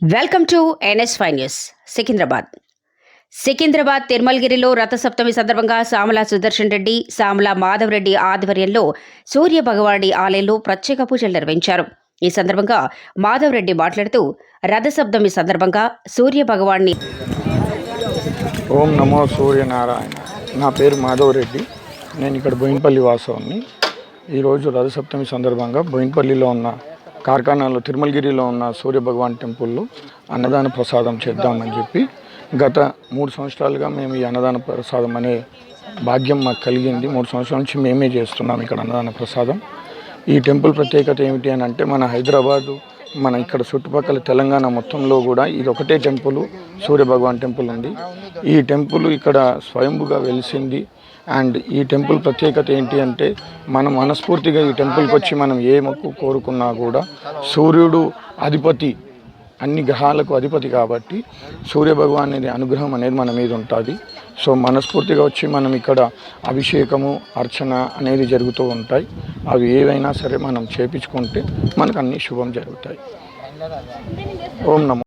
Welcome to NS five news Secunderabad. Secunderabad తిరుమలగిరిలో Rathasaptami సందర్భంగా సామల సుదర్శన్ రెడ్డి సామల మాధవ్ రెడ్డి ఆధ్వర్యంలో సూర్య భగవాడి ఆలయంలో ప్రత్యేక పూజలు నిర్వహించారు. ఈ సందర్భంగా మాధవ్ రెడ్డి మాట్లాడుతూ రథసప్తమి సందర్భంగా సూర్య భగవాన్ని ఓం నమో సూర్యనారాయణ నా పేరు మాధవ్ రెడ్డి. నేను ఇక్కడ బోయినపల్లి వాసవాన్ని ఈరోజు రథసప్తమి సందర్భంగా బోయినపల్లిలో ఉన్న కార్ఖానాలో తిరుమలగిరిలో ఉన్న సూర్య భగవాన్ టెంపుల్లో అన్నదాన ప్రసాదం చేద్దామని చెప్పి గత మూడు సంవత్సరాలుగా మేము ఈ అన్నదాన ప్రసాదం అనే భాగ్యం మాకు కలిగింది. మూడు సంవత్సరాల నుంచి మేమే చేస్తున్నాం ఇక్కడ అన్నదాన ప్రసాదం. ఈ టెంపుల్ ప్రత్యేకత ఏమిటి అని అంటే మన హైదరాబాదు మన ఇక్కడ చుట్టుపక్కల తెలంగాణ మొత్తంలో కూడా ఇది ఒకటే టెంపుల్ సూర్య భగవాన్ టెంపుల్ ఉంది. ఈ టెంపుల్ ఇక్కడ స్వయంభుగా వెలిసింది. అండ్ ఈ టెంపుల్ ప్రత్యేకత ఏంటి అంటే మనం మనస్ఫూర్తిగా ఈ టెంపుల్కి వచ్చి మనం ఏ మొక్కు కోరుకున్నా కూడా సూర్యుడు అధిపతి అన్ని గ్రహాలకు అధిపతి కాబట్టి సూర్య భగవాన్ అనేది అనుగ్రహం అనేది మన మీద ఉంటుంది. సో మనస్ఫూర్తిగా వచ్చి మనం ఇక్కడ అభిషేకము అర్చన అనేది జరుగుతూ ఉంటాయి. అవి ఏవైనా సరే మనం చేపించుకుంటే మనకు అన్ని శుభం జరుగుతాయి. ఓం నమో